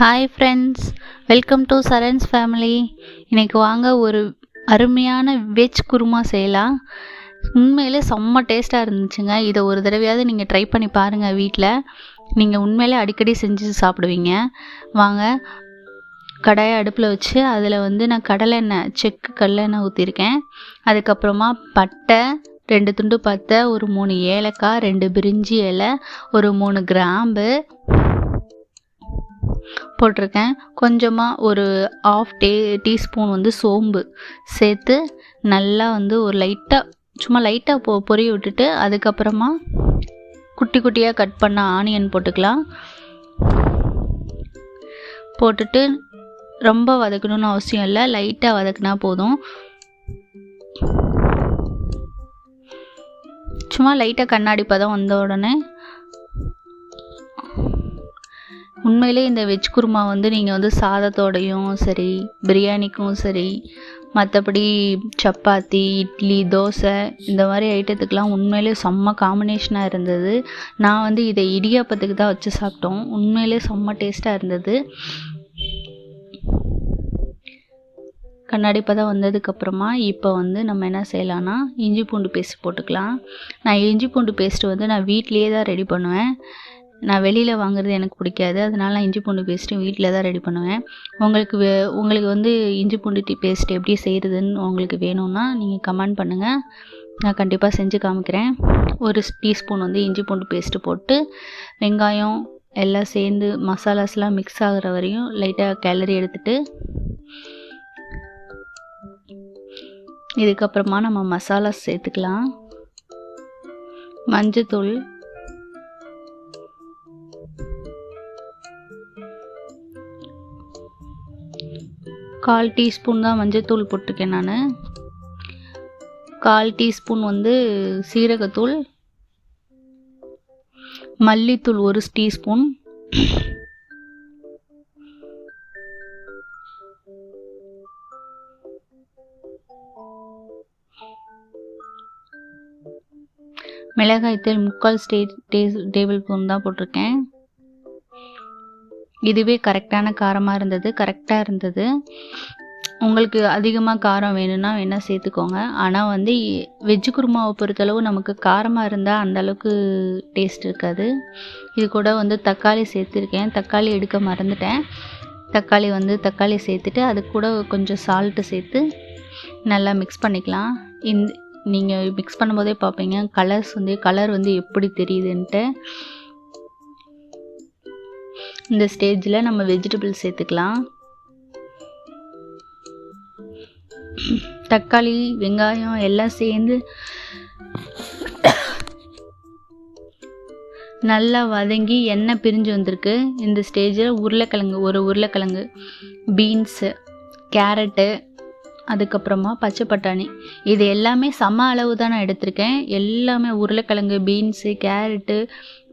Hi friends welcome to சரண்ஸ் family இன்றைக்கி வாங்க ஒரு அருமையான வெஜ் குருமா செய்யலாம். உண்மையிலே செம்ம டேஸ்ட்டாக இருந்துச்சுங்க. இதை ஒரு தடவையாவது நீங்கள் ட்ரை பண்ணி பாருங்கள் வீட்டில் நீங்கள் உண்மையிலே அடிக்கடி செஞ்சு சாப்பிடுவீங்க. வாங்க கடாயை அடுப்பில் வச்சு அதில் வந்து நான் கடலெண்ணெய் செக்கு கடலெண்ணெய் ஊற்றிருக்கேன் அதுக்கப்புறமா பட்டை ரெண்டு துண்டு பத்தை ஒரு மூணு ஏலக்காய் ரெண்டு பிரிஞ்சி இலை ஒரு மூணு கிராம்பு போட்டிருக்கேன். கொஞ்சமாக ஒரு ஆஃப் டே டீஸ்பூன் வந்து சோம்பு சேர்த்து நல்லா வந்து ஒரு லைட்டாக சும்மா லைட்டாக பொ பொரிய விட்டுட்டு அதுக்கப்புறமா குட்டி குட்டியாக கட் பண்ண ஆனியன் போட்டுக்கலாம். போட்டுட்டு ரொம்ப வதக்கணும்னு அவசியம் இல்லை. லைட்டாக வதக்குனா போதும். சும்மா லைட்டாக கண்ணாடி பதம் வந்த உடனே உண்மையிலே இந்த வெஜ் குருமா வந்து நீங்கள் வந்து சாதத்தோடையும் சரி பிரியாணிக்கும் சரி மற்றபடி சப்பாத்தி இட்லி தோசை இந்த மாதிரி ஐட்டத்துக்கெலாம் உண்மையிலே செம்ம காம்பினேஷனாக இருந்தது. நான் வந்து இதை இடியாப்பத்துக்கு தான் வச்சு சாப்பிட்டோம். உண்மையிலே செம்ம டேஸ்ட்டாக இருந்தது. கண்ணாடி பதம் வந்ததுக்கப்புறமா இப்போ வந்து நம்ம என்ன செய்யலான்னா இஞ்சி பூண்டு பேஸ்ட் போட்டுக்கலாம். நான் இஞ்சி பூண்டு பேஸ்ட்டு வந்து நான் வீட்லேயே தான் ரெடி பண்ணுவேன். நான் வெளியில் வாங்குறது எனக்கு பிடிக்காது. அதனால நான் இஞ்சி பூண்டு பேஸ்ட்டு வீட்டில் தான் ரெடி பண்ணுவேன். உங்களுக்கு வே உங்களுக்கு வந்து இஞ்சி பூண்டு டீ பேஸ்ட் எப்படி செய்கிறதுன்னு உங்களுக்கு வேணும்னா நீங்கள் கமெண்ட் பண்ணுங்கள் நான் கண்டிப்பாக செஞ்சு காமிக்கிறேன். ஒரு டீஸ்பூன் வந்து இஞ்சி பூண்டு பேஸ்ட்டு போட்டு வெங்காயம் எல்லாம் சேர்ந்து மசாலாஸ்லாம் மிக்ஸ் ஆகிற வரையும் லைட்டாக கிளறி எடுத்துட்டு இதுக்கப்புறமா நம்ம மசாலா சேர்த்துக்கலாம். மஞ்சத்தூள் கால் டீஸ்பூன் தான் மஞ்சத்தூள் போட்டிருக்கேன் நான். கால் டீஸ்பூன் வந்து சீரகத்தூள். மல்லித்தூள் ஒரு டீஸ்பூன். மிளகாய்த்தூள் முக்கால் ஸ்டே டேபிள் ஸ்பூன் தான் போட்டிருக்கேன். இதுவே கரெக்டான காரமாக இருந்தது கரெக்டாக இருந்தது. உங்களுக்கு அதிகமாக காரம் வேணும்னா வேணால் சேர்த்துக்கோங்க. ஆனால் வந்து வெஜ்ஜு குருமாவை பொறுத்தளவு நமக்கு காரமாக இருந்தால் அந்த அளவுக்கு டேஸ்ட் இருக்காது. இது கூட வந்து தக்காளி சேர்த்துருக்கேன். தக்காளி எடுக்க மறந்துட்டேன். தக்காளி வந்து தக்காளி சேர்த்துட்டு அது கூட கொஞ்சம் சால்ட்டு சேர்த்து நல்லா மிக்ஸ் பண்ணிக்கலாம். இந்த நீங்கள் மிக்ஸ் பண்ணும்போதே பார்ப்பீங்க. கலர்ஸ் வந்து கலர் வந்து எப்படி தெரியுதுன்ட்டு. இந்த ஸ்டேஜில் நம்ம வெஜிடபிள் சேர்த்துக்கலாம். தக்காளி வெங்காயம் எல்லாம் சேர்ந்து நல்லா வதங்கி எண்ணெய் பிரிஞ்சு வந்திருக்கு. இந்த ஸ்டேஜில் உருளைக்கிழங்கு ஒரு உருளைக்கிழங்கு பீன்ஸு கேரட்டு அதுக்கப்புறமா பச்சை பட்டாணி. இது எல்லாமே சம அளவு தான் நான் எடுத்திருக்கேன். எல்லாமே உருளைக்கிழங்கு பீன்ஸு கேரட்டு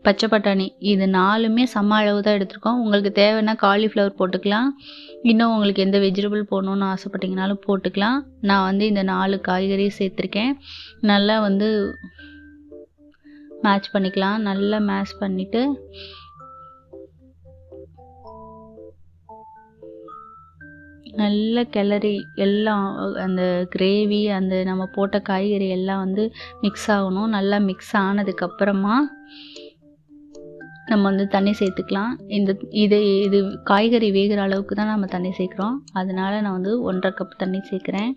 பச்சை பட்டாணி. இது நாலுமே சம அளவு தான் எடுத்திருக்கோம். உங்களுக்கு தேவைன்னா காலிஃப்ளவர் போட்டுக்கலாம். இன்னும் உங்களுக்கு எந்த வெஜிடபிள் போடணுன்னு ஆசைப்பட்டீங்கனாலும் போட்டுக்கலாம். நான் வந்து இந்த நாலு காய்கறி சேர்த்துருக்கேன். நல்லா வந்து மேட்ச் பண்ணிக்கலாம். நல்லா மேட்ச் பண்ணிவிட்டு நல்ல கிளறி எல்லாம் அந்த கிரேவி அந்த நம்ம போட்ட காய்கறி எல்லாம் வந்து மிக்ஸ் ஆகணும். நல்லா மிக்ஸ் ஆனதுக்கப்புறமா நம்ம வந்து தண்ணி சேர்த்துக்கலாம். இந்த இது இது காய்கறி வேகிற அளவுக்கு தான் நம்ம தண்ணி சேர்க்குறோம். அதனால நான் வந்து ஒன்றரை கப் தண்ணி சேர்க்குறேன்.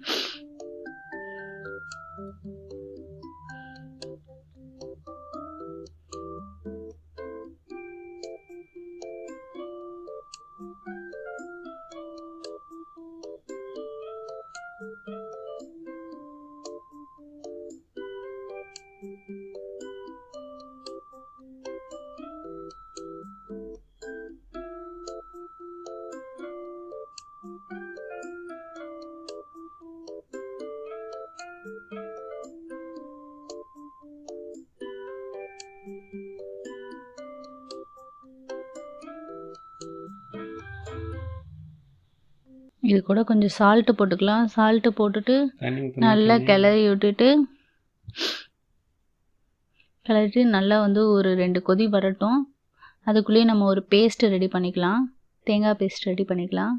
இது கூட கொஞ்சம் சால்ட்டு போட்டுக்கலாம். சால்ட்டு போட்டுட்டு நல்லா கிளறி விட்டுட்டு கிளறிட்டு நல்லா வந்து ஒரு ரெண்டு கொதி வரட்டும். அதுக்குள்ளேயே நம்ம ஒரு பேஸ்ட்டு ரெடி பண்ணிக்கலாம். தேங்காய் பேஸ்ட் ரெடி பண்ணிக்கலாம்.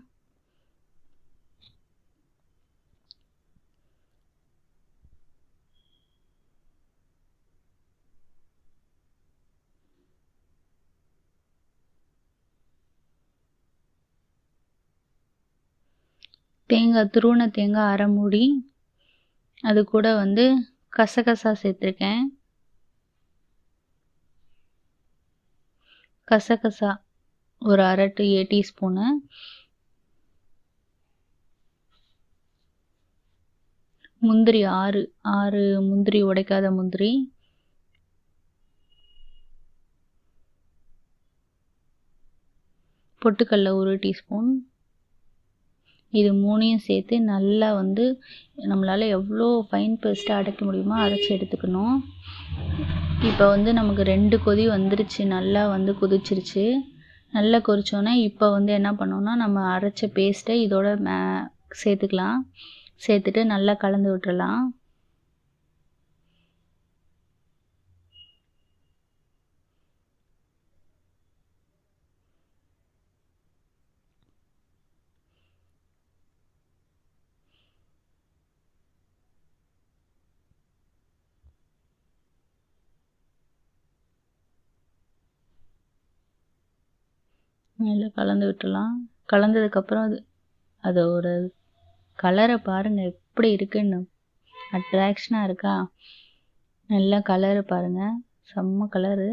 தேங்காய் துருவன தேங்காய் அரை மூடி அது கூட வந்து கசகசா சேர்த்துருக்கேன். கசகசா ஒரு அரை டு ஏ டீஸ்பூனு. முந்திரி ஆறு ஆறு முந்திரி உடைக்காத முந்திரி. பொட்டுக்கடல ஒரு டீஸ்பூன். இது மூணையும் சேர்த்து நல்லா வந்து நம்மளால் எவ்வளோ ஃபைன் பேஸ்ட்டாக அடைக்க முடியுமோ அரைச்சி எடுத்துக்கணும். இப்போ வந்து நமக்கு ரெண்டு கொதி வந்துருச்சு நல்லா வந்து கொதிச்சிருச்சு. நல்லா கொதிச்சோன்னே இப்போ வந்து என்ன பண்ணோன்னா நம்ம அரைச்ச பேஸ்ட்டை இதோட மே சேர்த்துக்கலாம். சேர்த்துட்டு நல்லா கலந்து விட்டுறலாம். நல்லா கலந்து விட்டுடலாம். கலந்ததுக்கப்புறம் அது அதோட கலரை பாருங்கள் எப்படி இருக்குன்னு. அட்ராக்ஷனாக இருக்கா? நல்லா கலரு பாருங்கள் செம்ம கலரு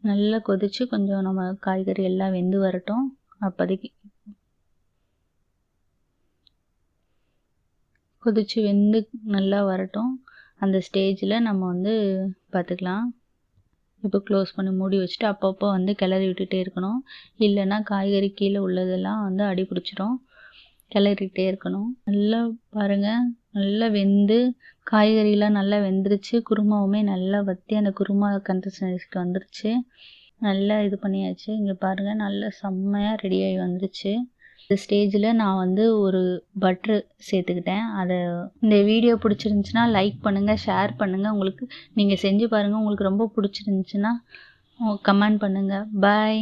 நல்லா கொதித்து கொஞ்சம் நம்ம காய்கறி எல்லாம் வெந்து வரட்டும். அப்போதைக்கு கொதித்து வெந்து நல்லா வரட்டும். அந்த ஸ்டேஜில் நம்ம வந்து பார்த்துக்கலாம். இப்போ க்ளோஸ் பண்ணி மூடி வச்சுட்டு அப்பப்போ வந்து கிளறி விட்டுட்டே இருக்கணும். இல்லைன்னா காய்கறி கீழே உள்ளதெல்லாம் வந்து அடி பிடிச்சிரும் கிளறிட்டே இருக்கணும். நல்லா பாருங்கள் நல்லா வெந்து காய்கறிலாம் நல்லா வெந்துருச்சு. குருமாவுமே நல்லா வற்றி அந்த குருமா கன்சிஸ்டன்சிக்கு வந்துருச்சு. நல்லா இது பண்ணியாச்சு. இங்கே பாருங்கள் நல்லா செம்மையாக ரெடியாகி வந்துருச்சு. இந்த ஸ்டேஜில் நான் வந்து ஒரு பட்ரு சேர்த்துக்கிட்டேன். அதை இந்த வீடியோ பிடிச்சிருந்துச்சின்னா லைக் பண்ணுங்கள் ஷேர் பண்ணுங்கள் உங்களுக்கு நீங்கள் செஞ்சு பாருங்கள் உங்களுக்கு ரொம்ப பிடிச்சிருந்துச்சின்னா கமெண்ட் பண்ணுங்கள் பாய்